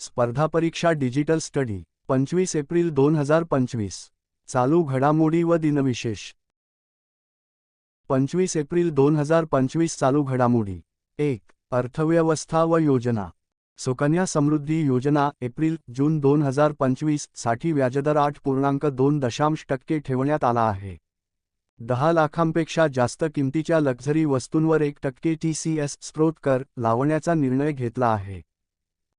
स्पर्धा परीक्षा digital study पंचवीस एप्रिल दोन हजार पंचवीस. चालू घडामोडी व दिनविशेष. पंचवीस एप्रिल दोन हजार पंचवीस चालू घडामोडी. एक अर्थव्यवस्था व योजना. सुकन्या समृद्धी योजना एप्रिल जून दोन हजार पंचवीससाठी व्याजदर आठ पूर्णांक दोन दशांश टक्के ठेवण्यात आला आहे. दहा लाखांपेक्षा जास्त किमतीच्या लक्झरी वस्तूंवर एक टक्के टी सी एस स्त्रोत कर लावण्याचा निर्णय घेतला आहे.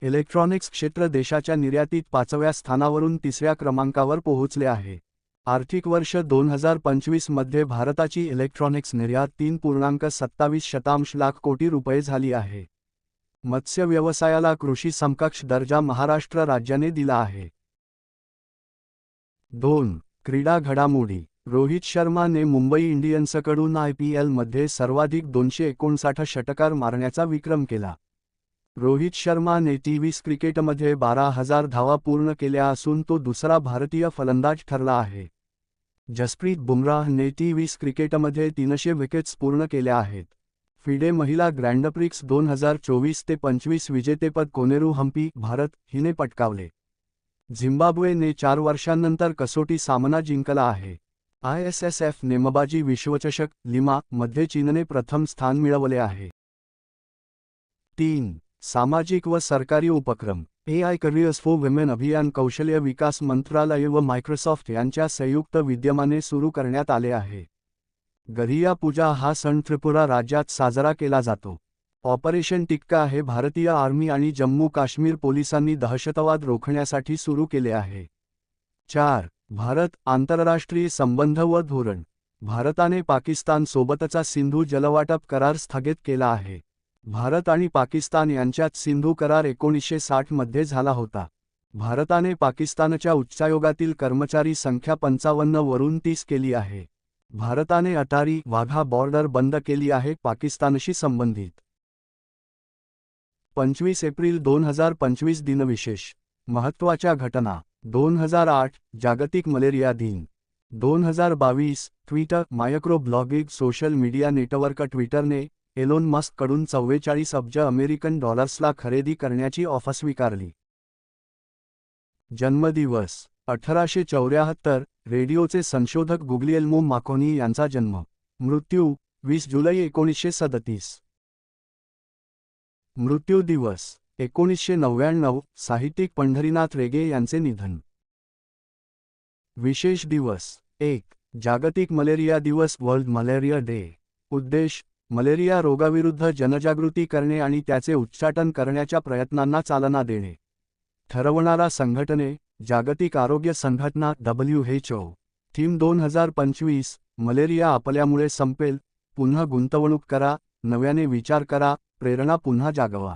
इलेक्ट्रॉनिक्स क्षेत्र देशाच्या निर्यातीत पाचव्या स्थानावरून तिसऱ्या क्रमांकावर पोहोचले आहे. आर्थिक वर्ष दोन हजार पंचवीसमध्ये भारताची इलेक्ट्रॉनिक्स निर्यात तीन पूर्णांक सत्तावीस शतांश लाख कोटी रुपये झाली आहे. मत्स्य व्यवसायाला कृषी समकक्ष दर्जा महाराष्ट्र राज्याने दिला आहे. दोन. क्रीडा घडामोडी. रोहित शर्माने मुंबई इंडियन्सकडून आय पी एलमध्ये सर्वाधिक दोनशे एकोणसाठ षटकार मारण्याचा विक्रम केला. रोहित शर्माने टी क्रिकेटमध्ये बारा हजार धावा पूर्ण केल्या असून तो दुसरा भारतीय फलंदाज ठरला आहे. जसप्रीत बुमराहने टी क्रिकेटमध्ये तीनशे विकेट्स पूर्ण केल्या आहेत. फिडे महिला ग्रँडप्रिक्स दोन हजार चोवीस ते पंचवीस विजेतेपद कोनेरू हम्पी भारत हिने पटकावले. झिम्बाब्वेने चार वर्षांनंतर कसोटी सामना जिंकला आहे. आय एस एस एफ नेमबाजी विश्वचषक लिमा मध्ये चीनने प्रथम स्थान मिळवले आहे. तीन सामाजिक व सरकारी उपक्रम A I careers for women अभियान कौशल्य विकास मंत्रालय व मायक्रोसॉफ्ट यांच्या संयुक्त विद्यमाने सुरू करण्यात आले आहे. गरिया पूजा हा सण त्रिपुरा राज्यात साजरा केला जातो. ऑपरेशन टिक्का हे भारतीय आर्मी आणि जम्मू काश्मीर पोलिसांनी दहशतवाद रोखण्यासाठी सुरू केले आहे. चार भारत आंतरराष्ट्रीय संबंध व धोरण भारताने पाकिस्तानसोबतचा सिंधू जलवाटप करार स्थगित केला आहे. भारत आणि पाकिस्तान यांच्यात सिंधू करार एकोणीसशे साठमध्ये झाला होता. भारताने पाकिस्तानच्या उच्चायोगातील कर्मचारी संख्या पंचावन्न वरून तीस केली आहे. भारताने अटारी वाघा बॉर्डर बंद केली आहे पाकिस्तानशी संबंधित. पंचवीस एप्रिल दोन हजार पंचवीस दिनविशेष. महत्त्वाच्या घटना. दोन हजार आठ. जागतिक मलेरिया दिन. दोन हजार बावीस. Twitter micro blogging social media network ट्विटरने Elon मस्ककडून चव्वेचाळीस अब्ज अमेरिकन डॉलर्सला खरेदी करण्याची ऑफर स्वीकारली. जन्मदिवस अठराशे चौऱ्याहत्तर रेडिओचे संशोधक गुग्लिएल्मो माकोनी यांचा जन्म मृत्यू वीस जुलै एकोणीसशे सदतीस. मृत्यू दिवस एकोणीसशे नव्याण्णव साहित्यिक पंढरीनाथ रेगे यांचे निधन. विशेष दिवस एक जागतिक मलेरिया दिवस वर्ल्ड मलेरिया डे उद्देश मलेरिया रोगाविरुद्ध जनजागृती करणे आणि त्याचे उच्चाटन करण्याच्या प्रयत्नांना चालना देणे. ठरवणारा संघटने जागतिक आरोग्य संघटना डब्ल्यू एच ओ थीम दोन हजार पंचवीस मलेरिया आपल्यामुळे संपेल पुन्हा गुंतवणूक करा नव्याने विचार करा प्रेरणा पुन्हा जागवा.